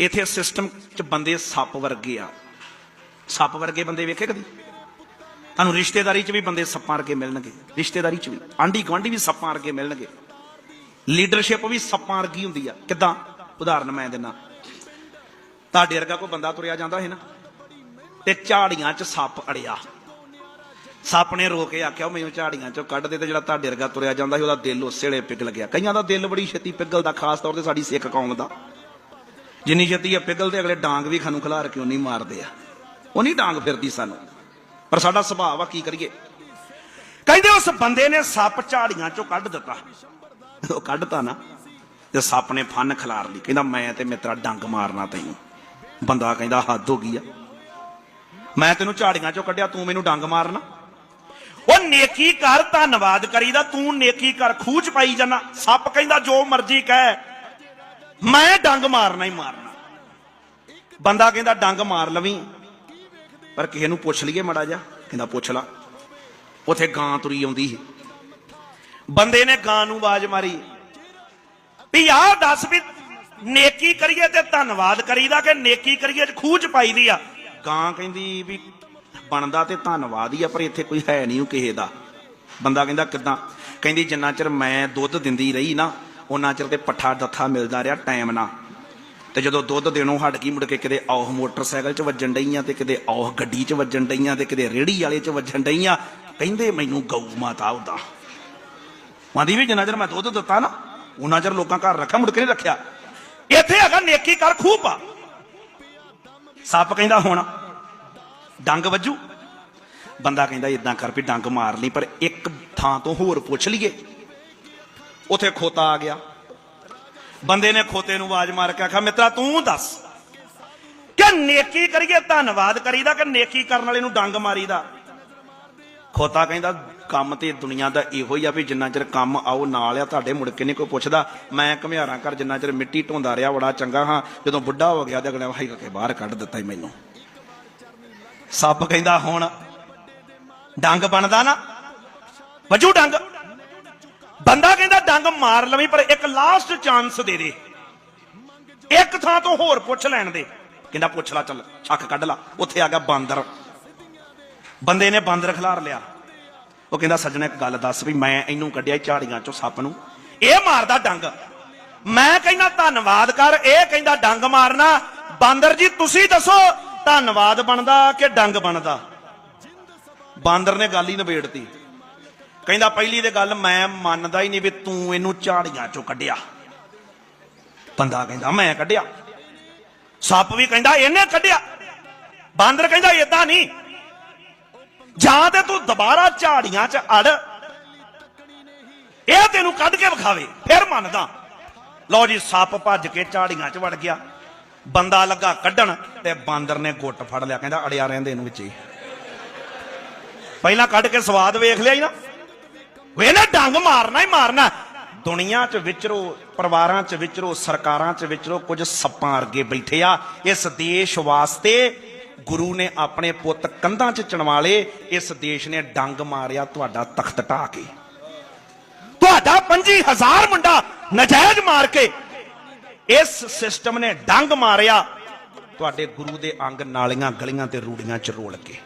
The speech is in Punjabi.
ਇਥੇ ਸਿਸਟਮ ਚ ਬੰਦੇ ਸੱਪ ਵਰਗੇ ਆ। ਸੱਪ ਵਰਗੇ ਬੰਦੇ ਵੇਖੇ ਕਦੀ? ਤੁਹਾਨੂੰ ਰਿਸ਼ਤੇਦਾਰੀ ਚ ਵੀ ਬੰਦੇ ਸੱਪਾਂ ਵਰਗੇ ਮਿਲਣਗੇ। ਰਿਸ਼ਤੇਦਾਰੀ ਚ ਵੀ। ਆਂਢੀ ਗੁਆਂਢੀ ਵੀ ਸੱਪਾਂ ਵਰਗੇ ਮਿਲਣਗੇ। ਲੀਡਰਸ਼ਿਪ ਵੀ ਸੱਪਾਂ ਵਰਗੀ ਹੁੰਦੀ ਆ। ਕਿਦਾਂ? ਉਦਾਹਰਨ ਮੈਂ ਦਿੰਦਾ ਤੁਹਾਡੇ ਵਰਗਾ ਕੋਈ ਬੰਦਾ ਤੁਰਿਆ ਜਾਂਦਾ ਹੈ ਨਾ, ਤੇ ਝਾੜੀਆਂ 'ਚ ਸੱਪ ਅੜਿਆ। ਸੱਪ ਨੇ ਰੋ ਕੇ ਆਖਿਆ ਮੈਨੂੰ ਝਾੜੀਆਂ 'ਚੋਂ ਕੱਢ ਦੇ ਤੇ ਜਿਹੜਾ ਤੁਹਾਡੇ ਵਰਗਾ ਤੁਰਿਆ ਜਾਂਦਾ ਸੀ, ਉਹਦਾ ਦਿਲ ਉਸੇ ਵੇਲੇ ਪਿਘਲ ਗਿਆ। ਕਈਆਂ ਦਾ ਦਿਲ ਬੜੀ ਛੇਤੀ ਪਿਘਲਦਾ, ਖਾਸ ਤੌਰ ਤੇ ਸਾਡੀ ਸਿੱਖ ਕੌਮ ਦਾ। ਜਿੰਨੀ ਛੇਤੀ ਇਹ ਪਿਘਲਦੇ, ਅਗਲੇ ਡਾਂਗ ਵੀ ਖਾਨੂੰ ਖਿਲਾਰ ਕੇ ਉਨੀ ਮਾਰਦੇ ਆ। ਉਹ ਨਹੀਂ ਡਾਂਗ ਫਿਰਦੀ ਸਾਨੂੰ। ਪਰ ਸਾਡਾ ਸੁਭਾਅ ਆ ਕੀ ਕਰੀਏ? ਕਹਿੰਦੇ ਉਸ ਬੰਦੇ ਨੇ ਸੱਪ ਝਾੜੀਆਂ 'ਚੋਂ ਕੱਢ ਦਿੱਤਾ। ਉਹ ਕੱਢਤਾ ਨਾ, ਤੇ ਸੱਪ ਨੇ ਫਨ ਖਿਲਾਰ ਲਈ। ਕਹਿੰਦਾ, ਮੈਂ ਤੇ ਮਿੱਤਰਾ ਡੰਗ ਮਾਰਨਾ ਤੈਨੂੰ। ਬੰਦਾ ਕਹਿੰਦਾ, ਹੱਦ ਹੋ ਗਈ ਆ। ਮੈਂ ਤੈਨੂੰ ਝਾੜੀਆਂ 'ਚੋਂ ਕੱਢਿਆ, ਤੂੰ ਮੈਨੂੰ ਡੰਗ ਮਾਰਨਾ। ਉਹ ਨੇਕੀ ਕਰ, ਧੰਨਵਾਦ ਕਰੀਦਾ, ਤੂੰ ਨੇਕੀ ਕਰ ਖੂਚ ਪਾਈ ਜਾਣਾ ਸੱਪ ਕਹਿੰਦਾ, ਜੋ ਮਰਜ਼ੀ ਕਹਿ ਮੈਂ ਡੰਗ ਮਾਰਨਾ ਹੀ ਮਾਰਨਾ। ਬੰਦਾ ਕਹਿੰਦਾ ਡੰਗ ਮਾਰ ਲਵੀਂ, ਪਰ ਕਿਸੇ ਨੂੰ ਪੁੱਛ ਲਈਏ ਮੜਾ ਜਾ ਕਹਿੰਦਾ ਪੁੱਛ ਲਾ। ਉਥੇ ਗਾਂ ਤੁਰੀ ਆਉਂਦੀ ਸੀ। ਬੰਦੇ ਨੇ ਗਾਂ ਨੂੰ ਆਵਾਜ਼ ਮਾਰੀ, ਵੀ ਆਹ ਦੱਸ ਵੀ ਨੇਕੀ ਕਰੀਏ ਤੇ ਧੰਨਵਾਦ ਕਰੀਦਾ ਕਿ ਨੇਕੀ ਕਰੀਏ ਚ ਖੂਚ ਪਾਈਦੀ ਆ? ਗਾਂ ਕਹਿੰਦੀ ਵੀ ਬਣਦਾ ਤੇ ਧੰਨਵਾਦ ਹੀ ਆ, ਪਰ ਇੱਥੇ ਕੋਈ ਹੈ ਨਹੀਂ ਉਹ ਕਿਸੇ ਦਾ। ਬੰਦਾ ਕਹਿੰਦਾ ਕਿਦਾਂ? ਕਹਿੰਦੀ ਜਿੰਨਾ ਚਿਰ ਮੈਂ ਦੁੱਧ ਦਿੰਦੀ ਰਹੀ ਨਾ ਉਹਨਾਂ ਚਿਰ ਤੇ ਪੱਠਾ ਦੱਥਾ ਮਿਲਦਾ ਰਿਹਾ ਟਾਈਮ ਨਾਲ। ਤੇ ਜਦੋਂ ਦੁੱਧ ਦੇਣੋਂ ਹਟ ਗਈ, ਮੁੜ ਕੇ ਕਿਤੇ ਔਹ ਮੋਟਰਸਾਈਕਲ 'ਚ ਵੱਜਣ ਡਈਆਂ ਤੇ ਕਿਤੇ ਔਹ ਗੱਡੀ 'ਚ ਵੱਜਣ ਡਈਆਂ ਤੇ ਕਿਤੇ ਰੇੜੀ ਵਾਲੇ 'ਚ ਵੱਜਣ ਡਈਆਂ, ਕਹਿੰਦੇ ਮੈਨੂੰ ਗਊ ਮਾਤਾ ਉਹਦਾ। ਮਾਦੀ ਵੀ ਜਿੰਨਾ ਚਿਰ ਮੈਂ ਦੁੱਧ ਦਿੱਤਾ ਨਾ, ਉਹਨਾਂ ਚਿਰ ਲੋਕਾਂ ਘਰ ਰੱਖਿਆ, ਮੁੜ ਕੇ ਨਹੀਂ ਰੱਖਿਆ। ਇੱਥੇ ਹੈਗਾ ਨੇਕੀ ਕਰ ਖੂਹ ਪਾ ਸੱਪ ਕਹਿੰਦਾ ਹੁਣ, ਡੰਗ ਵੱਜੂ। ਬੰਦਾ ਕਹਿੰਦਾ ਇਦਾਂ ਕਰ ਵੀ ਡੰਗ ਮਾਰ ਲਈ, ਪਰ ਇੱਕ ਥਾਂ ਤੋਂ ਹੋਰ ਪੁੱਛ ਲਈਏ। ਉਥੇ ਖੋਤਾ ਆ ਗਿਆ। ਬੰਦੇ ਨੇ ਖੋਤੇ ਨੂੰ ਆਵਾਜ਼ ਮਾਰ ਕੇ ਆਖਿਆ, ਮਿੱਤਰਾ, ਤੂੰ ਦੱਸ ਕਿ ਨੇਕੀ ਕਰੀਏ, ਧੰਨਵਾਦ ਕਰੀਦਾ ਕਿ ਨੇਕੀ ਕਰਨ ਵਾਲੇ ਨੂੰ ਡੰਗ ਮਾਰੀਦਾ? ਖੋਤਾ ਕਹਿੰਦਾ, ਕੰਮ ਤੇ ਦੁਨੀਆ ਦਾ ਇਹੋ ਹੀ ਆ ਵੀ ਜਿੰਨਾ ਚਿਰ ਕੰਮ ਆਓ ਨਾਲ ਆ, ਤੁਹਾਡੇ ਮੁੜ ਕੇ ਨਹੀਂ ਕੋਈ ਪੁੱਛਦਾ। ਮੈਂ ਘਮਿਆਰਾਂ ਕਰ ਜਿੰਨਾ ਚਿਰ ਮਿੱਟੀ ਢੋਂਦਾ ਰਿਹਾ, ਬੜਾ ਚੰਗਾ ਹਾਂ। ਜਦੋਂ ਬੁੱਢਾ ਹੋ ਗਿਆ ਤੇ ਅਗਲੇ ਵਾਹੀ ਕੇ ਬਾਹਰ ਕੱਢ ਦਿੱਤਾ ਹੀ ਮੈਨੂੰ। ਸੱਪ ਕਹਿੰਦਾ, ਹੁਣ ਡੰਗ ਬਣਦਾ ਨਾ? ਵਜੂ ਡੰਗ। ਬੰਦਾ ਕਹਿੰਦਾ ਡੰਗ ਮਾਰ ਲਵੀਂ, ਪਰ ਇੱਕ ਲਾਸਟ ਚਾਂਸ ਦੇ ਦੇ। ਇੱਕ ਥਾਂ ਤੋਂ ਹੋਰ ਪੁੱਛ ਲੈਣ ਦੇ। ਕਹਿੰਦਾ ਪੁੱਛ ਲਾ, ਚੱਲ ਅੱਖ ਕੱਢ ਲਾ। ਉੱਥੇ ਆ ਗਿਆ ਬਾਂਦਰ। ਬੰਦੇ ਨੇ ਬਾਂਦਰ ਖਿਲਾਰ ਲਿਆ। ਉਹ ਕਹਿੰਦਾ, ਸੱਜਣਾ, ਇੱਕ ਗੱਲ ਦੱਸ ਵੀ ਮੈਂ ਇਹਨੂੰ ਕੱਢਿਆ ਝਾੜੀਆਂ ਚੋਂ ਸੱਪ ਨੂੰ। ਇਹ ਮਾਰਦਾ ਡੰਗ। ਮੈਂ ਕਹਿੰਦਾ, ਧੰਨਵਾਦ ਕਰ, ਇਹ ਕਹਿੰਦਾ ਡੰਗ ਮਾਰਨਾ। ਬਾਂਦਰ ਜੀ, ਤੁਸੀਂ ਦੱਸੋ, ਧੰਨਵਾਦ ਬਣਦਾ ਕਿ ਡੰਗ ਬਣਦਾ? ਬਾਂਦਰ ਨੇ ਗੱਲ ਹੀ ਨਿਬੇੜਤੀ। ਕਹਿੰਦਾ ਪਹਿਲੀ ਤੇ ਗੱਲ ਮੈਂ ਮੰਨਦਾ ਹੀ ਨਹੀਂ ਵੀ ਤੂੰ ਇਹਨੂੰ ਝਾੜੀਆਂ ਚੋਂ ਕੱਢਿਆ। ਬੰਦਾ ਕਹਿੰਦਾ ਮੈਂ ਕੱਢਿਆ। ਸੱਪ ਵੀ ਕਹਿੰਦਾ ਇਹਨੇ ਕੱਢਿਆ। ਬਾਂਦਰ ਕਹਿੰਦਾ ਇਦਾਂ ਨਹੀਂ। ਜਾਂ ਤੇ ਤੂੰ ਦੁਬਾਰਾ ਝਾੜੀਆਂ 'ਚ ਅੜ। ਇਹ ਤੈਨੂੰ ਕੱਢ ਕੇ ਵਿਖਾਵੇ, ਫਿਰ ਮੰਨਦਾ। ਲਓ ਜੀ, ਸੱਪ ਭੱਜ ਕੇ ਝਾੜੀਆਂ 'ਚ ਵੜ ਗਿਆ। ਬੰਦਾ ਲੱਗਾ ਕੱਢਣ ਤੇ ਬਾਂਦਰ ਨੇ ਗੁੱਟ ਫੜ ਲਿਆ। ਕਹਿੰਦਾ ਅੜਿਆ ਰਹਿੰਦੇ ਇਹਨੂੰ ਵਿੱਚ ਹੀ। ਪਹਿਲਾਂ ਕੱਢ ਕੇ ਸਵਾਦ ਵੇਖ ਲਿਆ ਹੀ ਨਾ। ਵੇ ਨਾ ਡੰਗ ਮਾਰਨਾ ਹੀ ਮਾਰਨਾ। ਦੁਨੀਆ 'ਚ ਵਿਚਰੋ, ਪਰਿਵਾਰਾਂ 'ਚ ਵਿਚਰੋ, ਸਰਕਾਰਾਂ 'ਚ ਵਿਚਰੋ ਕੁਝ ਸੱਪਾਂ ਅਰਗੇ ਬੈਠੇ ਆ। ਇਸ ਦੇਸ਼ ਵਾਸਤੇ ਗੁਰੂ ਨੇ ਆਪਣੇ ਪੁੱਤ ਕੰਧਾਂ 'ਚ ਚਣਵਾ ਲਏ। ਇਸ ਦੇਸ਼ ਨੇ ਡੰਗ ਮਾਰਿਆ ਤੁਹਾਡਾ ਤਖਤ ਢਾ ਕੇ। ਤੁਹਾਡਾ 25000 ਮੁੰਡਾ ਨਜਾਇਜ਼ ਮਾਰ ਕੇ ਇਸ ਸਿਸਟਮ ਨੇ ਡੰਗ ਮਾਰਿਆ। ਤੁਹਾਡੇ ਗੁਰੂ ਦੇ ਅੰਗ ਨਾਲੀਆਂ ਗਲੀਆਂ ਤੇ ਰੂੜੀਆਂ 'ਚ ਰੋਲ ਕੇ।